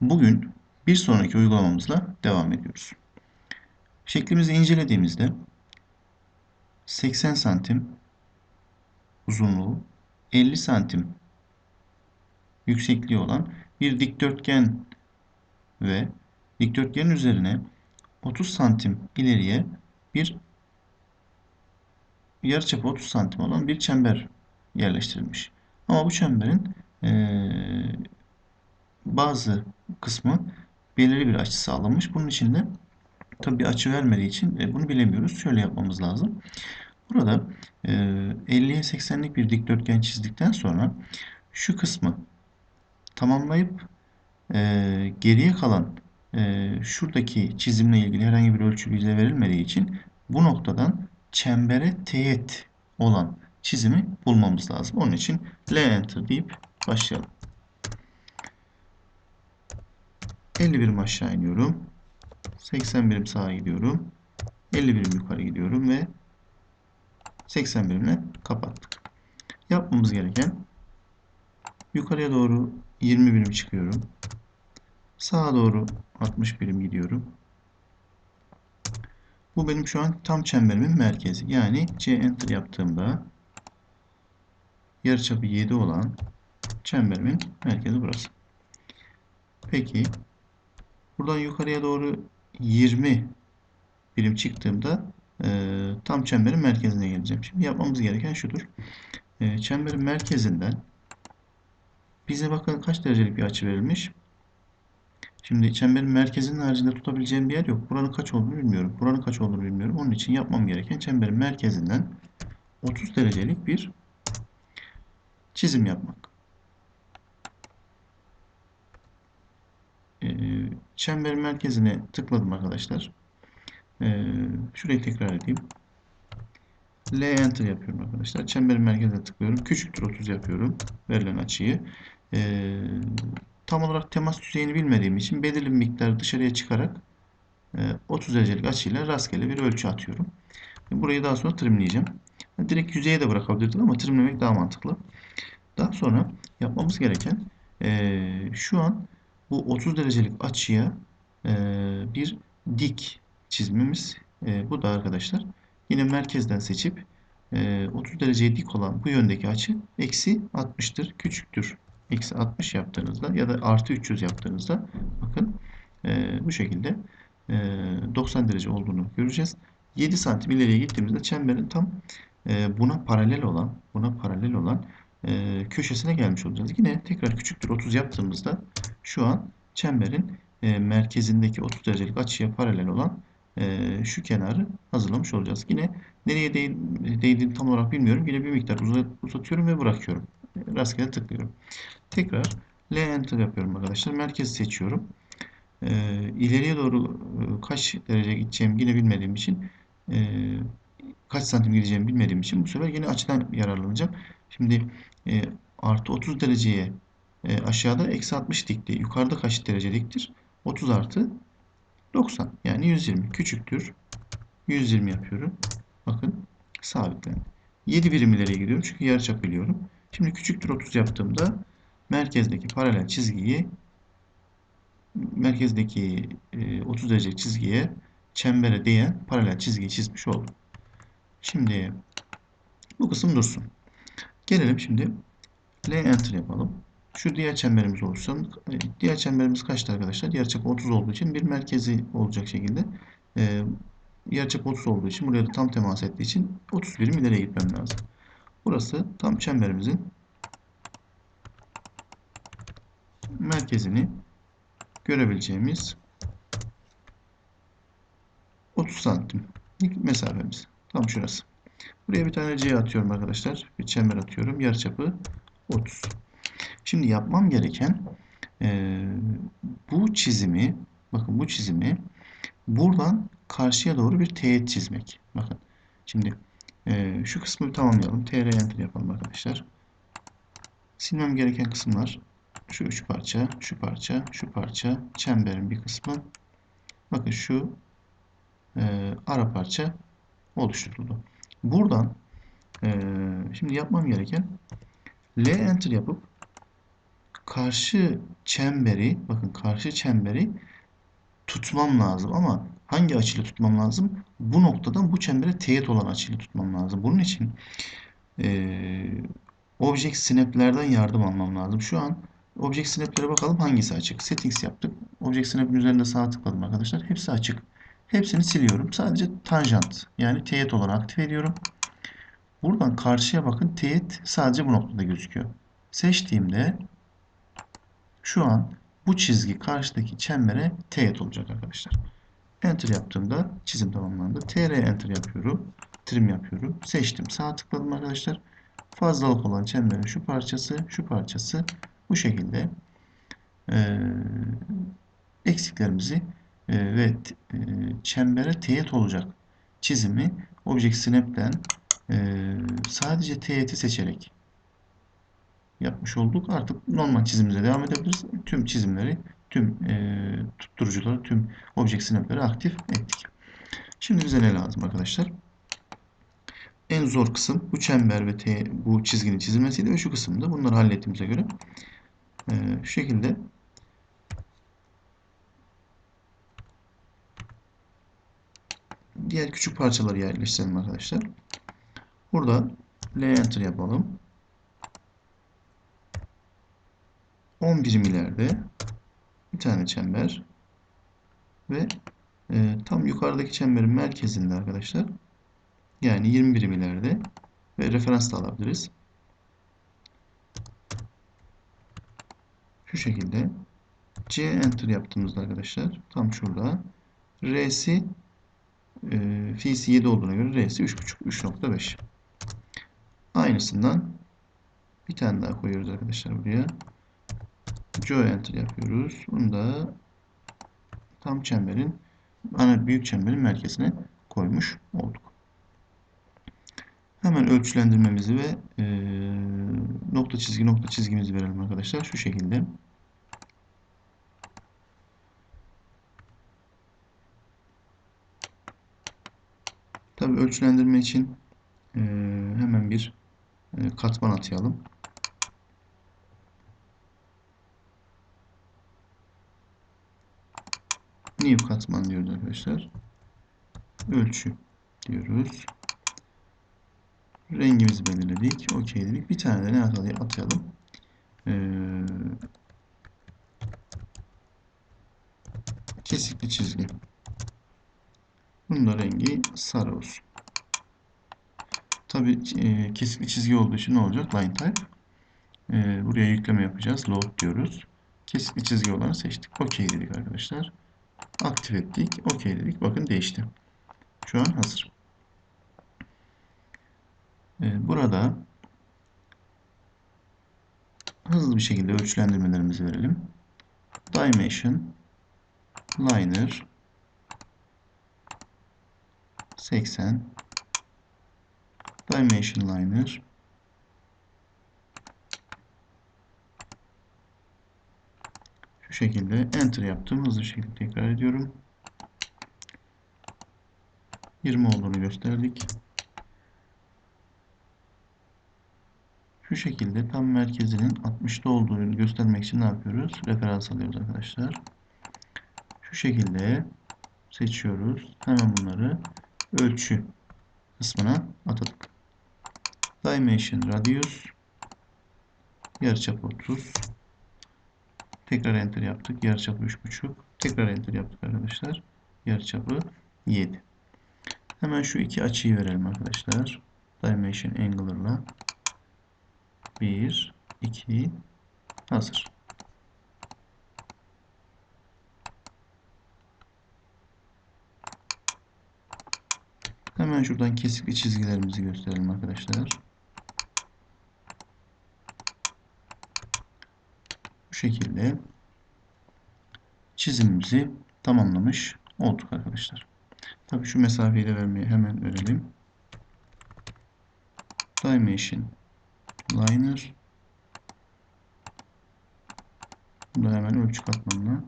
Bugün bir sonraki uygulamamızla devam ediyoruz. Şeklimizi incelediğimizde 80 santim uzunluğu, 50 santim yüksekliği olan bir dikdörtgen ve dikdörtgenin üzerine 30 santim ileriye bir yarıçapı 30 santim olan bir çember yerleştirilmiş. Ama bu çemberin ee, bazı kısmı belirli bir açı sağlanmış. Bunun için de tabi bir açı vermediği için e, bunu bilemiyoruz. Şöyle yapmamız lazım. Burada e, 50'ye 80'lik bir dikdörtgen çizdikten sonra şu kısmı tamamlayıp e, geriye kalan e, şuradaki çizimle ilgili herhangi bir ölçü bize verilmediği için bu noktadan çembere teğet olan çizimi bulmamız lazım. Onun için L enter deyip başlayalım. 50 birim aşağı iniyorum. 80 birim sağa gidiyorum. 50 birim yukarı gidiyorum ve 80 birimle kapattık. Yapmamız gereken yukarıya doğru 20 birim çıkıyorum. Sağa doğru 60 birim gidiyorum. Bu benim şu an tam çemberimin merkezi. Yani C enter yaptığımda yarıçapı 7 olan çemberimin merkezi burası. Peki buradan yukarıya doğru 20 birim çıktığımda e, tam çemberin merkezine geleceğim. Şimdi yapmamız gereken şudur. E, çemberin merkezinden bize bakın kaç derecelik bir açı verilmiş. Şimdi çemberin merkezinin haricinde tutabileceğim bir yer yok. Buranın kaç olduğunu bilmiyorum. Buranın kaç olduğunu bilmiyorum. Onun için yapmam gereken çemberin merkezinden 30 derecelik bir çizim yapmak. Ee, çemberin merkezine tıkladım arkadaşlar. Ee, şurayı tekrar edeyim. L enter yapıyorum arkadaşlar. Çemberin merkezine tıklıyorum. Küçüktür 30 yapıyorum. Verilen açıyı. Ee, tam olarak temas düzeyini bilmediğim için belirli bir miktar dışarıya çıkarak 30 derecelik açıyla rastgele bir ölçü atıyorum. Burayı daha sonra trimleyeceğim. Direkt yüzeye de bırakabilirdim ama trimlemek daha mantıklı. Daha sonra yapmamız gereken şu an bu 30 derecelik açıya bir dik çizmemiz. Bu da arkadaşlar yine merkezden seçip 30 dereceye dik olan bu yöndeki açı eksi 60'tır. Küçüktür. Eksi 60 yaptığınızda ya da artı 300 yaptığınızda bakın bu şekilde 90 derece olduğunu göreceğiz. 7 santim ileriye gittiğimizde çemberin tam buna paralel olan buna paralel olan köşesine gelmiş olacağız. Yine tekrar küçüktür 30 yaptığımızda şu an çemberin merkezindeki 30 derecelik açıya paralel olan şu kenarı hazırlamış olacağız. Yine nereye değdiğini tam olarak bilmiyorum. Yine bir miktar uzatıyorum ve bırakıyorum. Rastgele tıklıyorum. Tekrar L enter yapıyorum arkadaşlar. Merkezi seçiyorum. İleriye doğru kaç derece gideceğimi yine bilmediğim için kaç santim gideceğimi bilmediğim için bu sefer yine açıdan yararlanacağım. Şimdi artı 30 dereceye aşağıda eksi 60 dikti. Yukarıda kaç derece diktir? 30 artı 90 yani 120 küçüktür. 120 yapıyorum. Bakın sabitlendi. 7 birim ileriye gidiyorum çünkü yarıçap biliyorum. Şimdi küçüktür 30 yaptığımda merkezdeki paralel çizgiyi merkezdeki 30 derece çizgiye çembere değen paralel çizgiyi çizmiş oldum. Şimdi bu kısım dursun. Gelelim şimdi L enter yapalım. Şu diğer çemberimiz oluşsun. Diğer çemberimiz kaçtı arkadaşlar? Yarıçap 30 olduğu için bir merkezi olacak şekilde. Ee, yarıçap 30 olduğu için buraya da tam temas ettiği için 30 birim ileriye gitmem lazım. Burası tam çemberimizin merkezini görebileceğimiz 30 santim mesafemiz. Tam şurası. Buraya bir tane C atıyorum arkadaşlar. Bir çember atıyorum. Yarıçapı 30. Şimdi yapmam gereken e, bu çizimi bakın bu çizimi buradan karşıya doğru bir teğet çizmek. Bakın. Şimdi e, şu kısmı tamamlayalım. TR enter yapalım arkadaşlar. Silmem gereken kısımlar şu üç parça, şu parça, şu parça, çemberin bir kısmı. Bakın şu e, ara parça oluşturuldu. Buradan e, şimdi yapmam gereken L enter yapıp karşı çemberi bakın karşı çemberi tutmam lazım ama hangi açıyla tutmam lazım? Bu noktadan bu çembere teğet olan açıyla tutmam lazım. Bunun için e, Object Snap'lerden yardım almam lazım. Şu an Object Snap'lere bakalım hangisi açık. Settings yaptık. Object Snap'in üzerinde sağ tıkladım arkadaşlar. Hepsi açık. Hepsini siliyorum. Sadece tanjant yani teğet olanı aktif ediyorum. Buradan karşıya bakın teğet sadece bu noktada gözüküyor. Seçtiğimde şu an bu çizgi karşıdaki çembere teğet olacak arkadaşlar. Enter yaptığımda çizim tamamlandı. TR Enter yapıyorum. Trim yapıyorum. Seçtim. Sağ tıkladım arkadaşlar. Fazlalık olan çemberin şu parçası, şu parçası bu şekilde e, eksiklerimizi e, ve e, çembere teğet olacak çizimi Object Snap'ten e, sadece teğeti seçerek yapmış olduk. Artık normal çizimimize devam edebiliriz. Tüm çizimleri, tüm e, tutturucuları, tüm Object Snap'leri aktif ettik. Şimdi bize ne lazım arkadaşlar? En zor kısım bu çember ve te, bu çizginin çizilmesiydi ve şu kısımda bunları hallettiğimize göre e, şu şekilde diğer küçük parçaları yerleştirelim arkadaşlar. Burada L enter yapalım. 10 birim ileride bir tane çember ve e, tam yukarıdaki çemberin merkezinde arkadaşlar yani 20 birim ileride ve referans da alabiliriz. Şu şekilde C enter yaptığımızda arkadaşlar tam şurada R'si e, fi'si 7 olduğuna göre R'si 3.5 3.5 aynısından bir tane daha koyuyoruz arkadaşlar buraya. Joe enter yapıyoruz. Bunu da tam çemberin ana büyük çemberin merkezine koymuş olduk. Hemen ölçülendirmemizi ve e, nokta çizgi nokta çizgimizi verelim arkadaşlar. Şu şekilde. Tabi ölçülendirme için hemen bir katman atayalım. New katman diyoruz arkadaşlar. Ölçü diyoruz. Rengimizi belirledik. OK dedik. Bir tane de ne atayalım? Ee, kesikli çizgi. Bunun da rengi sarı olsun. Tabi e, kesikli çizgi olduğu için ne olacak? Line type. E, buraya yükleme yapacağız. Load diyoruz. Kesikli çizgi olanı seçtik. OK dedik arkadaşlar. Aktif ettik. OK dedik. Bakın değişti. Şu an hazır. Ee, burada hızlı bir şekilde ölçülendirmelerimizi verelim. Dimension Liner 80 Dimension Liner şu şekilde Enter yaptım. Hızlı şekilde tekrar ediyorum. 20 olduğunu gösterdik. Şu şekilde tam merkezinin 60'da olduğunu göstermek için ne yapıyoruz? Referans alıyoruz arkadaşlar. Şu şekilde seçiyoruz. Hemen bunları ölçü kısmına atadık. Dimension Radius yarıçap 30 tekrar enter yaptık. Yarıçapı 3.5 tekrar enter yaptık arkadaşlar. Yarıçapı 7 hemen şu iki açıyı verelim arkadaşlar. Dimension Angler'la 1, 2, hazır. Hemen şuradan kesikli çizgilerimizi gösterelim arkadaşlar. Bu şekilde çizimimizi tamamlamış olduk arkadaşlar. Tabii şu mesafeyi de vermeyi hemen verelim. Dimension liner Bunu da hemen ölçü katmanına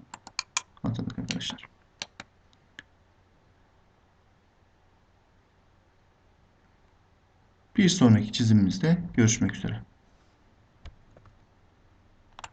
atadık arkadaşlar. Bir sonraki çizimimizde görüşmek üzere.